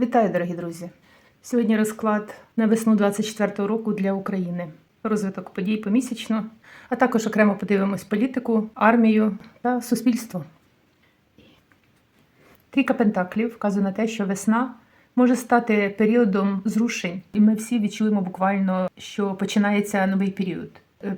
Вітаю, дорогі друзі! Сьогодні розклад на весну 24-го року для України. Розвиток подій помісячно, а також окремо подивимось політику, армію та суспільство. Трійка Пентаклів вказує на те, що весна може стати періодом зрушень, і ми всі відчуємо буквально, що починається новий період.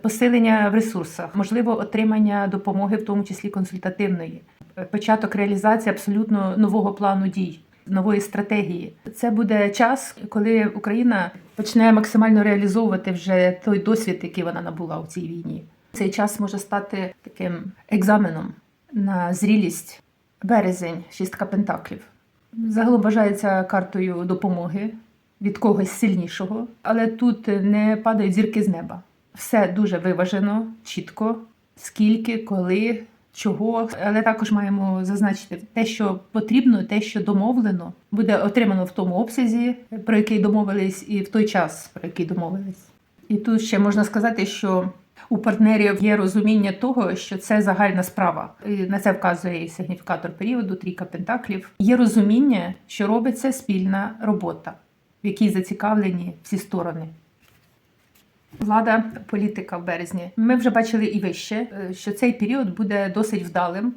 Посилення в ресурсах, можливо, отримання допомоги, в тому числі консультативної, початок реалізації абсолютно нового плану дій, нової стратегії. Це буде час, коли Україна почне максимально реалізовувати вже той досвід, який вона набула у цій війні. Цей час може стати таким екзаменом на зрілість. Березень, шістка пентаклів. Загалом вважається картою допомоги від когось сильнішого, але тут не падають зірки з неба. Все дуже виважено, чітко, скільки, коли, чого. Але також маємо зазначити те, що потрібно, те, що домовлено, буде отримано в тому обсязі, про який домовились, і в той час, про який домовились. І тут ще можна сказати, що у партнерів є розуміння того, що це загальна справа. І на це вказує і сигніфікатор періоду, трійка пентаклів. Є розуміння, що робиться спільна робота, в якій зацікавлені всі сторони. Влада, політика в березні. Ми вже бачили і вище, е, що цей період буде досить вдалим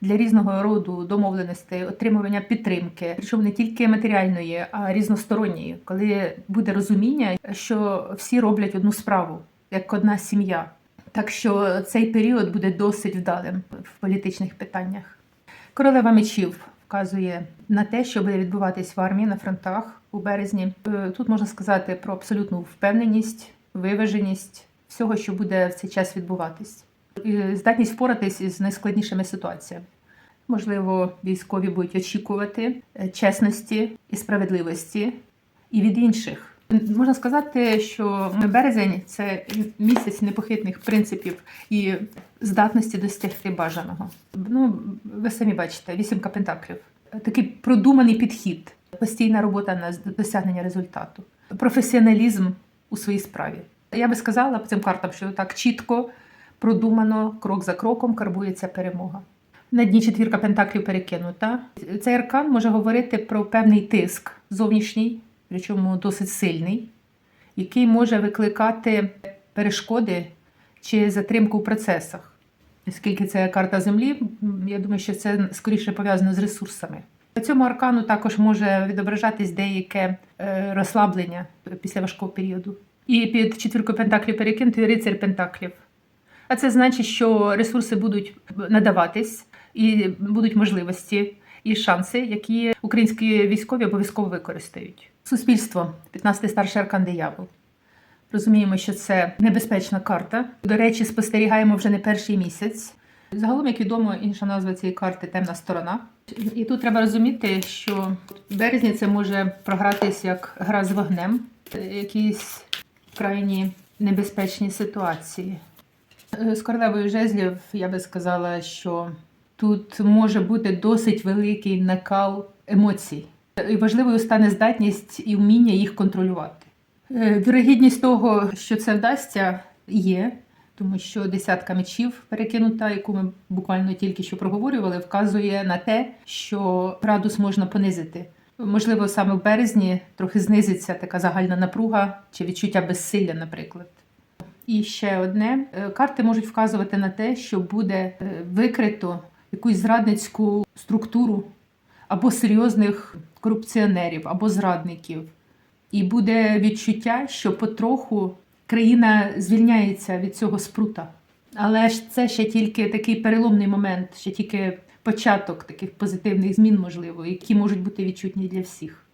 для різного роду домовленостей, отримування підтримки, причому не тільки матеріальної, а різносторонньої, коли буде розуміння, що всі роблять одну справу, як одна сім'я. Так що цей період буде досить вдалим в політичних питаннях. Королева мечів вказує на те, що буде відбуватись в армії на фронтах у березні. Е, Тут можна сказати про абсолютну впевненість, виваженість всього, що буде в цей час відбуватись, І здатність впоратись із найскладнішими ситуаціями. Можливо, військові будуть очікувати е, чесності і справедливості і від інших. Можна сказати, що березень це місяць непохитних принципів і здатності досягти бажаного. Ну, ви самі бачите, вісімка пентаклів. Такий продуманий підхід, постійна робота на досягнення результату, професіоналізм у своїй справі. Я би сказала по цим картам, що так чітко, продумано, крок за кроком карбується перемога. На дні четвірка пентаклів перекинута. Цей аркан може говорити про певний тиск зовнішній, причому досить сильний, який може викликати перешкоди чи затримку в процесах. Оскільки це карта землі, я думаю, що це скоріше пов'язано з ресурсами. По цьому аркану також може відображатись деяке е, розслаблення після важкого періоду. І під четвіркою пентаклів перекинутий рицар пентаклів. А це значить, що ресурси будуть надаватись і будуть можливості і шанси, які українські військові обов'язково використають. Суспільство 15-й старший аркан диявол. Розуміємо, що це небезпечна карта. До речі, спостерігаємо вже не перший місяць. Загалом, як відомо, інша назва цієї карти темна сторона. І тут треба розуміти, що в березні це може програтись як гра з вогнем, якісь крайні небезпечні ситуації. З королевою жезлів я би сказала, що тут може бути досить великий накал емоцій. І важливою стане здатність і вміння їх контролювати. Вірогідність того, що це вдасться, є, тому що десятка мечів перекинута, яку ми буквально тільки що проговорювали, вказує на те, що градус можна понизити. Можливо, саме в березні трохи знизиться така загальна напруга чи відчуття безсилля, наприклад. І ще одне: Е, карти можуть вказувати на те, що буде е, викрито якусь зрадницьку структуру або серйозних корупціонерів, або зрадників. І буде відчуття, що потроху країна звільняється від цього спрута. Але ж це ще тільки такий переломний момент, ще тільки початок таких позитивних змін, можливо, які можуть бути відчутні для всіх.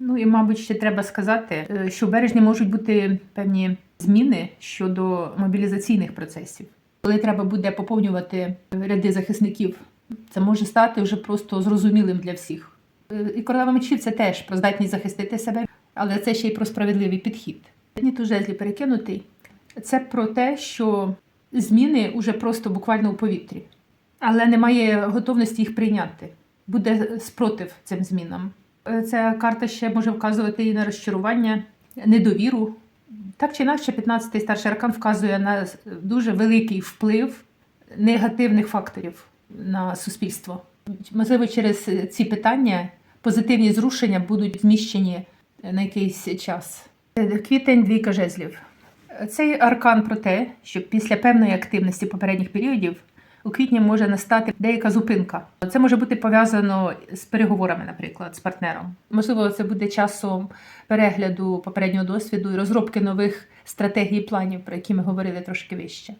Ну і, мабуть, ще треба сказати, е, що в березні можуть бути певні зміни щодо мобілізаційних процесів. Коли треба буде поповнювати ряди захисників, це може стати вже просто зрозумілим для всіх. Е, І королева мечів це теж про здатність захистити себе, але це ще й про справедливий підхід. Ні жезлі перекинутий. Це про те, що зміни уже просто буквально у повітрі, але немає готовності їх прийняти. Буде спротив цим змінам. Ця карта ще може вказувати і на розчарування, недовіру. Так чи інакше, 15-й старший аркан вказує на дуже великий вплив негативних факторів на суспільство. Можливо, через ці питання позитивні зрушення будуть зміщені на якийсь час. Квітень двійка жезлів. Цей аркан про те, що після певної активності попередніх періодів у квітні може настати деяка зупинка. Це може бути пов'язано з переговорами, наприклад, з партнером. Можливо, це буде часом перегляду попереднього досвіду і розробки нових стратегій і планів, про які ми говорили трошки вище.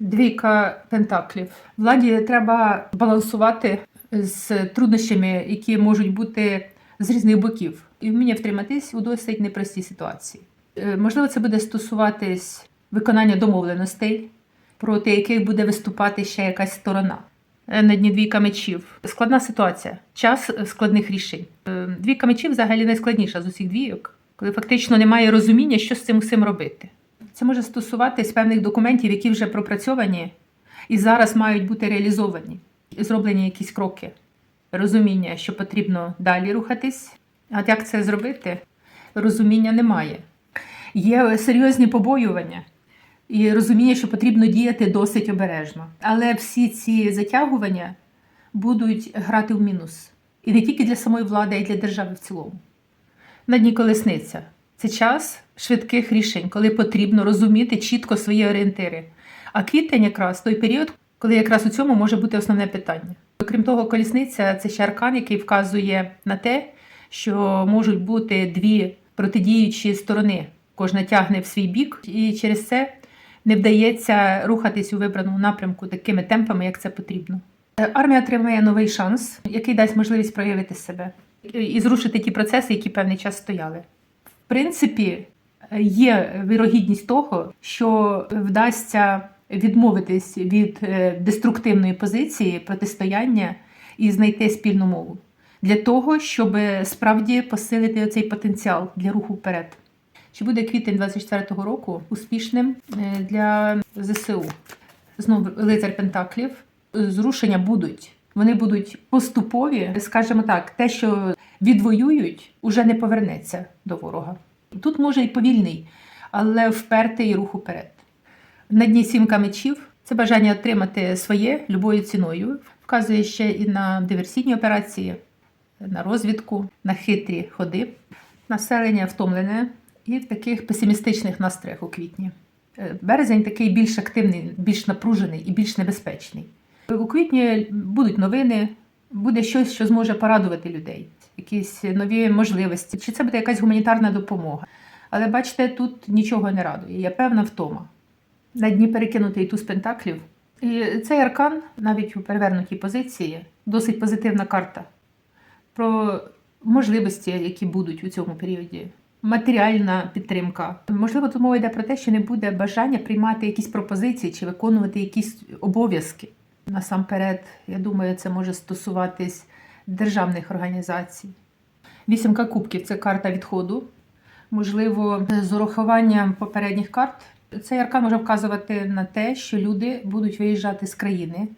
Двійка пентаклів. Владі треба балансувати з труднощами, які можуть бути з різних боків, і вміння втриматись у досить непростій ситуації. Е, Можливо, це буде стосуватись виконання домовленостей, проти яких буде виступати ще якась сторона. Е, На дні двійка мечів. Складна ситуація, час е, складних рішень. Двійка мечів взагалі найскладніша з усіх двійок, коли фактично немає розуміння, що з цим усім робити. Це може стосуватись певних документів, які вже пропрацьовані і зараз мають бути реалізовані, і зроблені якісь кроки. Розуміння, що потрібно далі рухатись. А як це зробити? Розуміння немає. Є серйозні побоювання і розуміння, що потрібно діяти досить обережно. Але всі ці затягування будуть грати в мінус. І не тільки для самої влади, а й для держави в цілому. На дні колесниця це час швидких рішень, коли потрібно розуміти чітко свої орієнтири. А квітень якраз той період, коли якраз у цьому може бути основне питання. Окрім того, колісниця це ще аркан, який вказує на те, що можуть бути дві протидіючі сторони. Кожна тягне в свій бік, і через це не вдається рухатись у вибраному напрямку такими темпами, як це потрібно. Армія отримає новий шанс, який дасть можливість проявити себе і зрушити ті процеси, які певний час стояли. В принципі, є вірогідність того, що вдасться відмовитись від е, деструктивної позиції протистояння і знайти спільну мову для того, щоб справді посилити цей потенціал для руху вперед. Чи буде квітень 24-го року успішним е, для ЗСУ? Знову лицар Пентаклів. Зрушення будуть. Вони будуть поступові, скажімо так, те, що відвоюють, уже не повернеться до ворога. Тут може і повільний, але впертий рух уперед. На дні сімка мечів це бажання отримати своє любою ціною. Вказує ще і на диверсійні операції, на розвідку, на хитрі ходи. Населення втомлене і в таких песимістичних настроях у квітні. Е, Березень такий більш активний, більш напружений і більш небезпечний. У квітні будуть новини, буде щось, що зможе порадувати людей, якісь нові можливості. Чи це буде якась гуманітарна допомога? Але бачите, тут нічого не радує. Є певна втома. На дні перекинутий туз пентаклів. І цей аркан, навіть у перевернутій позиції, досить позитивна карта про можливості, які будуть у цьому періоді. Матеріальна підтримка. Можливо, тут мова йде про те, що не буде бажання приймати якісь пропозиції чи виконувати якісь обов'язки. Насамперед, я думаю, це може стосуватись державних організацій. Вісімка кубків це карта відходу. Можливо, з урахуванням попередніх карт цей аркан може вказувати на те, що люди будуть виїжджати з країни,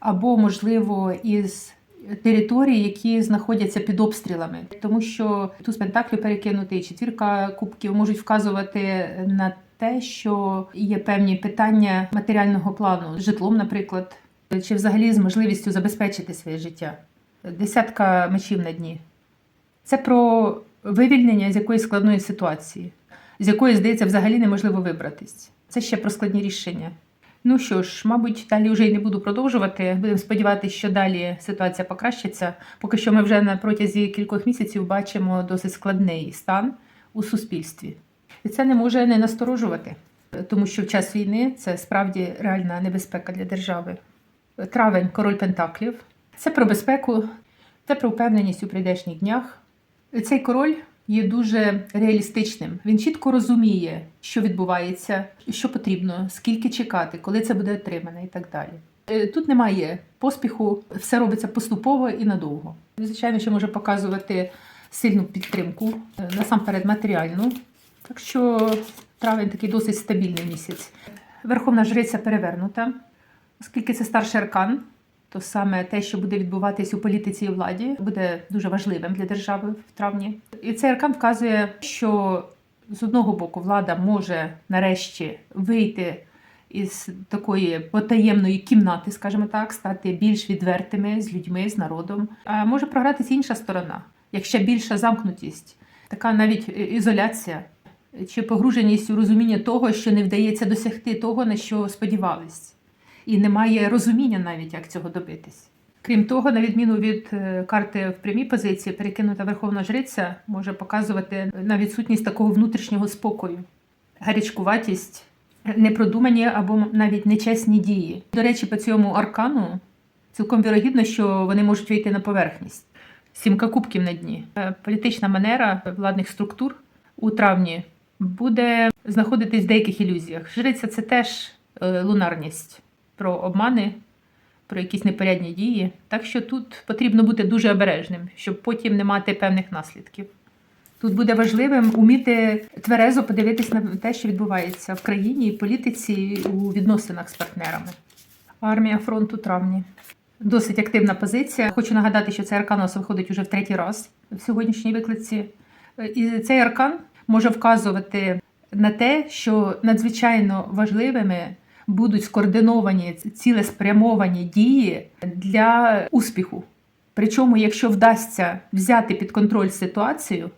або, можливо, із території, які знаходяться під обстрілами, тому що туз пентаклів перекинутий, четвірка кубків можуть вказувати на те, що є певні питання матеріального плану з житлом, наприклад, чи взагалі з можливістю забезпечити своє життя. Десятка мечів на дні. Це про вивільнення з якоїсь складної ситуації, з якої, здається, взагалі неможливо вибратись. Це ще про складні рішення. Ну що ж, мабуть, далі вже й не буду продовжувати. Будемо сподіватися, що далі ситуація покращиться. Поки що ми вже на протязі кількох місяців бачимо досить складний стан у суспільстві. І це не може не насторожувати, тому що в час війни це справді реальна небезпека для держави. Травень, король Пентаклів. Це про безпеку, це про впевненість у прийдешніх днях. Цей король є дуже реалістичним. Він чітко розуміє, що відбувається, що потрібно, скільки чекати, коли це буде отримано і так далі. Е, Тут немає поспіху, все робиться поступово і надовго. Звичайно, що може показувати сильну підтримку, е, насамперед матеріальну. Так що травень такий досить стабільний місяць. Верховна жриця перевернута, оскільки це старший аркан, то саме те, що буде відбуватись у політиці і владі, буде дуже важливим для держави в травні. І цей аркан вказує, що з одного боку влада може нарешті вийти із такої потаємної кімнати, скажімо так, стати більш відвертими з людьми, з народом. А може програтися інша сторона. як ще більша замкнутість, така навіть ізоляція чи погруженість у розуміння того, що не вдається досягти того, на що сподівались, і немає розуміння навіть, як цього добитись. Крім того, на відміну від е, карти в прямій позиції, перекинута верховна жриця може показувати на відсутність такого внутрішнього спокою, гарячкуватість, непродумані або навіть нечесні дії. До речі, по цьому аркану цілком вірогідно, що вони можуть вийти на поверхність. Сімка кубків на дні. Е, Політична манера владних структур у травні буде знаходитись в деяких ілюзіях. Жриця це теж е, лунарність про обмани, про якісь непорядні дії. Так що тут потрібно бути дуже обережним, щоб потім не мати певних наслідків. Тут буде важливим уміти тверезо подивитись на те, що відбувається в країні і політиці у відносинах з партнерами. Армія фронту травні. Досить активна позиція. Хочу нагадати, що цей аркан у нас виходить уже в третій раз в сьогоднішній виклиці. І цей аркан може вказувати на те, що надзвичайно важливими будуть скоординовані цілеспрямовані дії для успіху. Причому, якщо вдасться взяти під контроль ситуацію,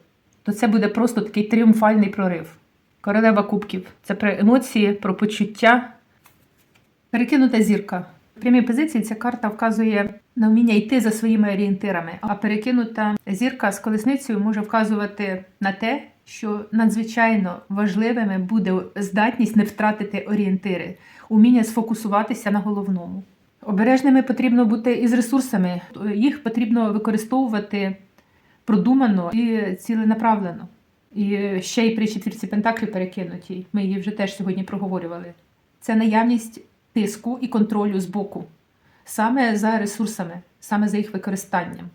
то це буде просто такий тріумфальний прорив. Королева кубків це про емоції, про почуття. Перекинута зірка. В прямій позиції ця карта вказує на вміння йти за своїми орієнтирами, а перекинута зірка з колесницею може вказувати на те, що надзвичайно важливими буде здатність не втратити орієнтири, уміння сфокусуватися на головному. Обережними потрібно бути і з ресурсами. Їх потрібно використовувати продумано і ціленаправлено. І ще й при четвірці Пентаклів перекинутій, ми її вже теж сьогодні проговорювали. Це наявність тиску і контролю з боку, саме за ресурсами, саме за їх використанням.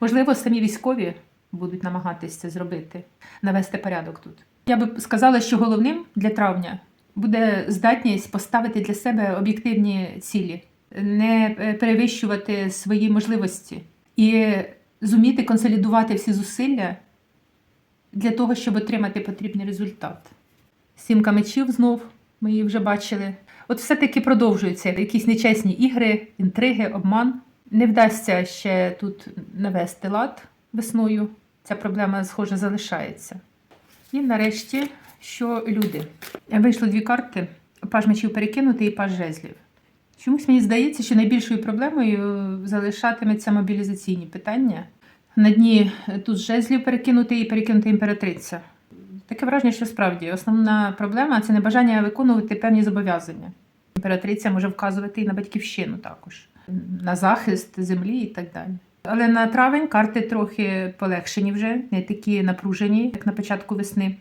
Можливо, самі військові будуть намагатися це зробити, навести порядок тут. Я би сказала, що головним для травня буде здатність поставити для себе об'єктивні цілі, не е, перевищувати свої можливості і зуміти консолідувати всі зусилля для того, щоб отримати потрібний результат. Сімка мечів знов ми її вже бачили. От все-таки продовжуються якісь нечесні ігри, інтриги, обман. Не вдасться ще тут навести лад весною. Ця проблема, схоже, залишається. І нарешті, що люди. Вийшло дві карти: паж мечів перекинутий і паж жезлів. Чомусь мені здається, що найбільшою проблемою залишатиметься мобілізаційні питання. На дні тут жезлів перекинутий і перекинута імператриця. Таке враження, що справді основна проблема це небажання виконувати певні зобов'язання. Імператриця може вказувати і на батьківщину також, на захист землі і так далі. Але на травень карти трохи полегшені вже, не такі напружені, як на початку весни.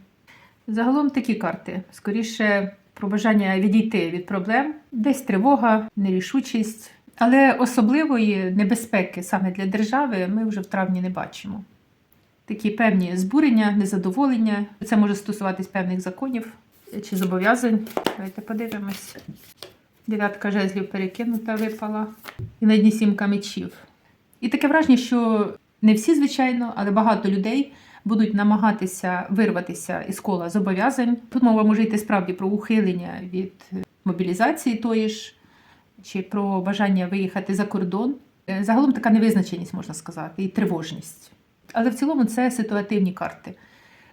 Загалом такі карти. Скоріше про бажання відійти від проблем, десь тривога, нерішучість. Але особливої небезпеки саме для держави ми вже в травні не бачимо. Такі певні збурення, незадоволення. Це може стосуватись певних законів чи зобов'язань. Давайте подивимось. Дев'ятка жезлів перекинута випала. І на дні сімка мечів. І таке враження, що не всі, звичайно, але багато людей будуть намагатися вирватися із кола зобов'язань. Тут мова може йти справді про ухилення від мобілізації тої ж, чи про бажання виїхати за кордон. Е, Загалом така невизначеність, можна сказати, і тривожність. Але в цілому це ситуативні карти.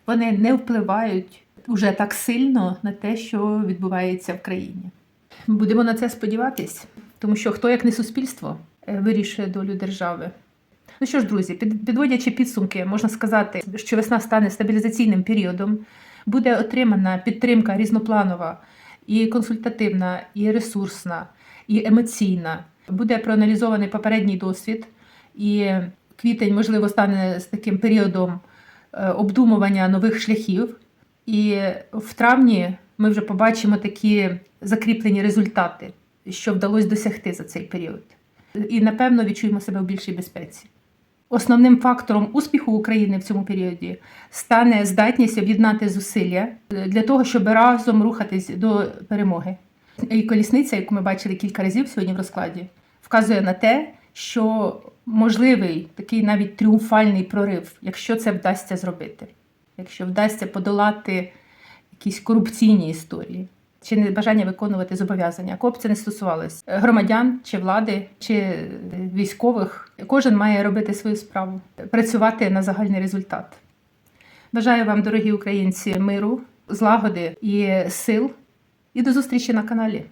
Вони не впливають уже так сильно на те, що відбувається в країні. Будемо на це сподіватись, тому що хто як не суспільство е, вирішує долю держави. Ну що ж, друзі, підводячи підсумки, можна сказати, що весна стане стабілізаційним періодом, буде отримана підтримка різнопланова, і консультативна, і ресурсна, і емоційна. Буде проаналізований попередній досвід, і квітень, можливо, стане з таким періодом е, обдумування нових шляхів. І в травні ми вже побачимо такі закріплені результати, що вдалося досягти за цей період. І напевно відчуємо себе в більшій безпеці. Основним фактором успіху України в цьому періоді стане здатність об'єднати зусилля для того, щоб разом рухатись до перемоги. І колісниця, яку ми бачили кілька разів сьогодні в розкладі, вказує на те, що можливий такий навіть тріумфальний прорив, якщо це вдасться зробити, якщо вдасться подолати якісь корупційні історії. Чи небажання виконувати зобов'язання. Кого це не стосувалось Е, громадян чи влади, чи е, військових. Кожен має робити свою справу, працювати на загальний результат. Бажаю вам, дорогі українці, миру, злагоди і сил. І до зустрічі на каналі.